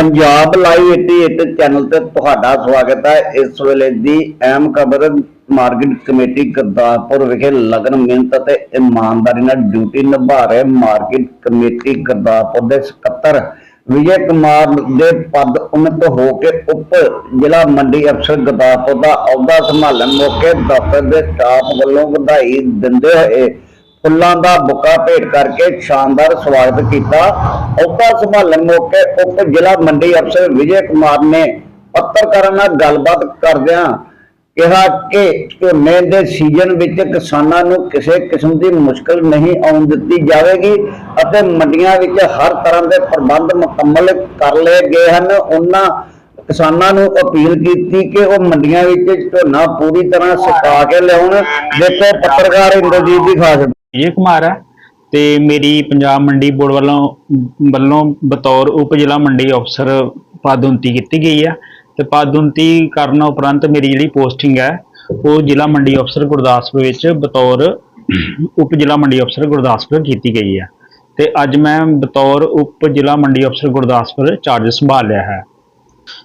Punjab live 88 channel ਤੇ ਤੁਹਾਡਾ ਸਵਾਗਤ ਹੈ। ਇਸ ਵੇਲੇ ਦੀ ਅਹਿਮ ਖਬਰ, ਮਾਰਕੀਟ ਕਮੇਟੀ ਗੁਰਦਾਸਪੁਰ ਵਿਖੇ ਲਗਨ ਮਿਹਨਤ ਅਤੇ ਇਮਾਨਦਾਰੀ ਨਾਲ ਡਿਊਟੀ ਨਿਭਾ ਰਹੇ ਮਾਰਕੀਟ ਕਮੇਟੀ ਗੁਰਦਾਸਪੁਰ ਦੇ ਸਕੱਤਰ ਵਿਜੇ ਕੁਮਾਰ ਦੇ ਪਦ ਉਨਤ ਹੋ ਕੇ ਉਪ ਜ਼ਿਲ੍ਹਾ ਮੰਡੀ ਅਫਸਰ ਗੁਰਦਾਸਪੁਰ ਦਾ ਅਹੁਦਾ ਸੰਭਾਲਣ ਮੌਕੇ ਦਫ਼ਤਰ ਦੇ ਸਟਾਫ ਵੱਲੋਂ ਵਧਾਈ ਦਿੰਦੇ ਹੋਏ ਫੁੱਲਾਂ ਦਾ ਬੁੱਕਾ ਭੇਟ ਕਰਕੇ ਸ਼ਾਨਦਾਰ ਸਵਾਗਤ ਕੀਤਾ। ਅਹੁਦਾ ਸੰਭਾਲਣ ਮੌਕੇ ਉਪ ਜ਼ਿਲ੍ਹਾ ਮੰਡੀ ਅਫਸਰ ਵਿਜੇ ਕੁਮਾਰ ਨੇ ਪੱਤਰਕਾਰਾਂ ਨਾਲ ਗੱਲਬਾਤ ਕਰਦਿਆਂ ਕਿਹਾ ਕਿ ਝੋਨੇ ਦੇ ਸੀਜ਼ਨ ਵਿੱਚ ਕਿਸਾਨਾਂ ਨੂੰ ਕਿਸੇ ਕਿਸਮ ਦੀ ਮੁਸ਼ਕਲ ਨਹੀਂ ਆਉਣ ਦਿੱਤੀ ਜਾਵੇਗੀ ਅਤੇ ਮੰਡੀਆਂ ਵਿੱਚ ਹਰ ਤਰ੍ਹਾਂ ਦੇ ਪ੍ਰਬੰਧ ਮੁਕੰਮਲ ਕਰ ਲਏ ਗਏ ਹਨ। ਉਹਨਾਂ ਕਿਸਾਨਾਂ ਨੂੰ ਅਪੀਲ ਕੀਤੀ ਕਿ ਉਹ ਮੰਡੀਆਂ ਵਿੱਚ ਝੋਨਾ ਪੂਰੀ ਤਰ੍ਹਾਂ ਸੁਕਾ ਕੇ ਲਿਆਉਣ ਦੇਖੋ ਪੱਤਰਕਾਰ ਇੰਦਰਜੀਤ ਦੀ ਖਾਸ ਵਿਜੇ ਕੁਮਾਰ ਹੈ ਤੇ ਮੇਰੀ ਪੰਜਾਬ ਮੰਡੀ ਬੋਰਡ ਵੱਲੋਂ ਵੱਲੋਂ ਬਤੌਰ ਉਪ ਜ਼ਿਲ੍ਹਾ ਮੰਡੀ ਅਫਸਰ ਪਦਉੱਨਤੀ ਕੀਤੀ ਗਈ ਹੈ ਤੇ ਪਦਉੱਨਤੀ ਕਰਨ ਉਪਰੰਤ ਮੇਰੀ ਜਿਹੜੀ ਪੋਸਟਿੰਗ ਹੈ, ਉਹ ਜ਼ਿਲ੍ਹਾ ਮੰਡੀ ਅਫਸਰ ਗੁਰਦਾਸਪੁਰ ਵਿੱਚ ਬਤੌਰ ਉਪ ਜ਼ਿਲ੍ਹਾ ਮੰਡੀ ਅਫਸਰ ਗੁਰਦਾਸਪੁਰ ਕੀਤੀ ਗਈ ਹੈ ਤੇ ਅੱਜ ਮੈਂ ਬਤੌਰ ਉਪ ਜ਼ਿਲ੍ਹਾ ਮੰਡੀ ਅਫਸਰ ਗੁਰਦਾਸਪੁਰ ਚਾਰਜ ਸੰਭਾਲ ਲਿਆ ਹੈ।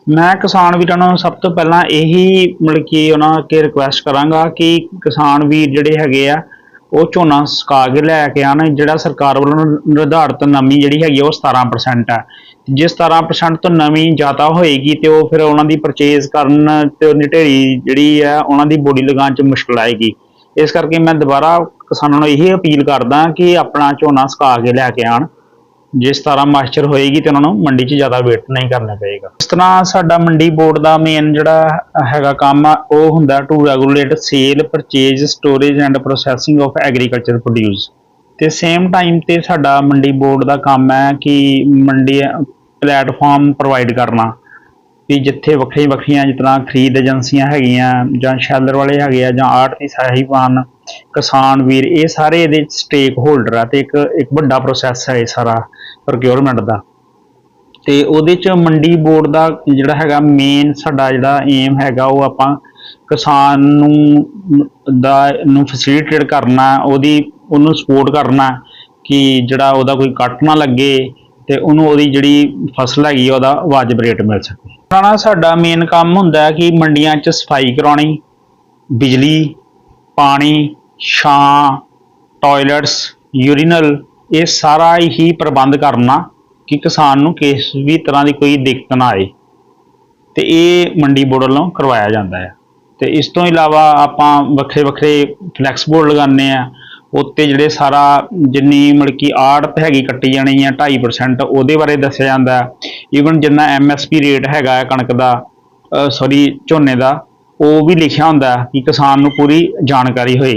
ਮੈਂ ਕਿਸਾਨ ਵੀਰਾਂ ਨੂੰ ਸਭ ਤੋਂ ਪਹਿਲਾਂ ਇਹੀ ਮਤਲਬ ਕਿ ਉਹਨਾਂ ਕੇ ਰਿਕੁਐਸਟ ਕਰਾਂਗਾ ਕਿ ਕਿਸਾਨ ਵੀਰ ਜਿਹੜੇ ਹੈਗੇ ਆ ਉਹ ਝੋਨਾ ਸੁਕਾ ਕੇ ਲੈ ਕੇ ਆਣ ਜਿਹੜਾ ਸਰਕਾਰ ਵੱਲੋਂ ਨਿਰਧਾਰਤ ਨਮੀ ਜਿਹੜੀ ਹੈਗੀ ਆ ਉਹ 17% ਹੈ ਜੇ 17% ਤੋਂ ਨਮੀ ਜ਼ਿਆਦਾ ਹੋਏਗੀ ਤੇ ਉਹ ਫਿਰ ਉਹਨਾਂ ਦੀ ਪਰਚੇਜ਼ ਕਰਨ ਤੇ ਉਹਦੀ ਢੇਰੀ ਜਿਹੜੀ ਹੈ ਉਹਨਾਂ ਦੀ ਬੋਡੀ ਲਗਾਉਣ 'ਚ ਮੁਸ਼ਕਲ ਆਏਗੀ। ਇਸ ਕਰਕੇ ਮੈਂ ਦੁਬਾਰਾ ਕਿਸਾਨਾਂ ਨੂੰ ਇਹ ਅਪੀਲ ਕਰਦਾ ਕਿ ਆਪਣਾ ਝੋਨਾ ਸੁਕਾ ਕੇ ਲੈ ਕੇ ਆਣ ਜੇ 17 ਮਾਸਟਰ ਹੋਏਗੀ ਤੇ ਉਹਨਾਂ ਨੂੰ ਮੰਡੀ 'ਚ ਜ਼ਿਆਦਾ ਵੇਟ ਨਹੀਂ ਕਰਨਾ ਪਏਗਾ। ਇਸ ਤਰ੍ਹਾਂ ਸਾਡਾ ਮੰਡੀ ਬੋਰਡ ਦਾ ਮੇਨ ਜਿਹੜਾ ਹੈਗਾ ਕੰਮ ਆ, ਉਹ ਹੁੰਦਾ to regulate sale purchase storage and processing of agriculture produce ਤੇ ਸੇਮ ਟਾਈਮ ਤੇ ਸਾਡਾ ਮੰਡੀ ਬੋਰਡ ਦਾ ਕੰਮ ਹੈ ਕਿ ਮੰਡੀ ਪਲੇਟਫਾਰਮ ਪ੍ਰੋਵਾਈਡ ਕਰਨਾ। ਵੀ ਜਿੱਥੇ ਵੱਖਰੀਆਂ ਵੱਖਰੀਆਂ ਜਿਸ ਤਰ੍ਹਾਂ ਖਰੀਦ ਏਜੰਸੀਆਂ ਹੈਗੀਆਂ ਜਾਂ ਸ਼ੈਲਰ ਵਾਲੇ ਹੈਗੇ ਆ ਜਾਂ ਆੜਤੀ ਸਾਹਿਬਾਨ ਕਿਸਾਨ ਵੀਰ, ਇਹ ਸਾਰੇ ਇਹਦੇ ਸਟੇਕ ਹੋਲਡਰ ਆ ਤੇ ਇੱਕ ਇੱਕ ਵੱਡਾ ਪ੍ਰੋਸੈਸ ਹੈ ਇਹ ਸਾਰਾ ਪ੍ਰੋਕਿਉਰਮੈਂਟ ਦਾ। ਤੇ ਉਹਦੇ ਚ ਮੰਡੀ ਬੋਰਡ ਦਾ ਜਿਹੜਾ ਹੈਗਾ ਮੇਨ ਸਾਡਾ ਜਿਹੜਾ ਏਮ ਹੈਗਾ ਉਹ ਆਪਾਂ ਕਿਸਾਨ ਨੂੰ, ਦਾ, ਨੂੰ ਫੈਸਿਲਿਟੇਟ ਕਰਨਾ, ਉਹਦੀ, ਉਹਨੂੰ ਸਪੋਰਟ ਕਰਨਾ ਕਿ ਜਿਹੜਾ ਉਹਦਾ ਕੋਈ ਕੱਟ ਨਾ ਲੱਗੇ। ਤੇ ਉਹਨੂੰ ਉਹਦੀ ਜਿਹੜੀ ਫਸਲ ਹੈਗੀ ਆ, ਉਹਦਾ ਵਾਜਬ ਰੇਟ ਮਿਲ ਸਕੇ। ਪੁਰਾਣਾ ਸਾਡਾ ਮੇਨ ਕੰਮ ਹੁੰਦਾ ਕਿ ਮੰਡੀਆਂ 'ਚ ਸਫ਼ਾਈ ਕਰਾਉਣੀ, ਬਿਜਲੀ, ਪਾਣੀ, ਛਾਂ ਟਾਇਲਟਸ ਯੂਰੀਨਲ ਇਹ ਸਾਰਾ ਹੀ ਪ੍ਰਬੰਧ ਕਰਨਾ ਕਿ ਕਿਸਾਨ ਨੂੰ ਕਿਸ ਵੀ ਤਰ੍ਹਾਂ ਦੀ ਕੋਈ ਦਿੱਕਤ ਨਾ ਆਏ। ਤੇ ਇਹ ਮੰਡੀ ਬੋਰਡ ਵੱਲੋਂ ਕਰਵਾਇਆ ਜਾਂਦਾ ਹੈ। ਤੇ ਇਸ ਤੋਂ ਇਲਾਵਾ ਆਪਾਂ ਵੱਖਰੇ ਵੱਖਰੇ ਫਲੈਕਸ ਬੋਰਡ ਲਗਾਉਂਦੇ ਆ ਉੱਤੇ ਜਿਹੜੇ ਸਾਰਾ ਜਿੰਨੀ ਮਤਲਬ ਕਿ ਆੜਤ ਹੈਗੀ ਕੱਟੀ ਜਾਣੀ ਆ 2.5% ਉਹਦੇ ਬਾਰੇ ਦੱਸਿਆ ਜਾਂਦਾ ਈਵਨ ਜਿੰਨਾ ਐਮਐਸਪੀ ਰੇਟ ਹੈਗਾ ਹੈ ਕਣਕ ਦਾ ਸੌਰੀ ਝੋਨੇ ਦਾ, ਉਹ ਵੀ ਲਿਖਿਆ ਹੁੰਦਾ ਕਿ ਕਿਸਾਨ ਨੂੰ ਪੂਰੀ ਜਾਣਕਾਰੀ ਹੋਏ।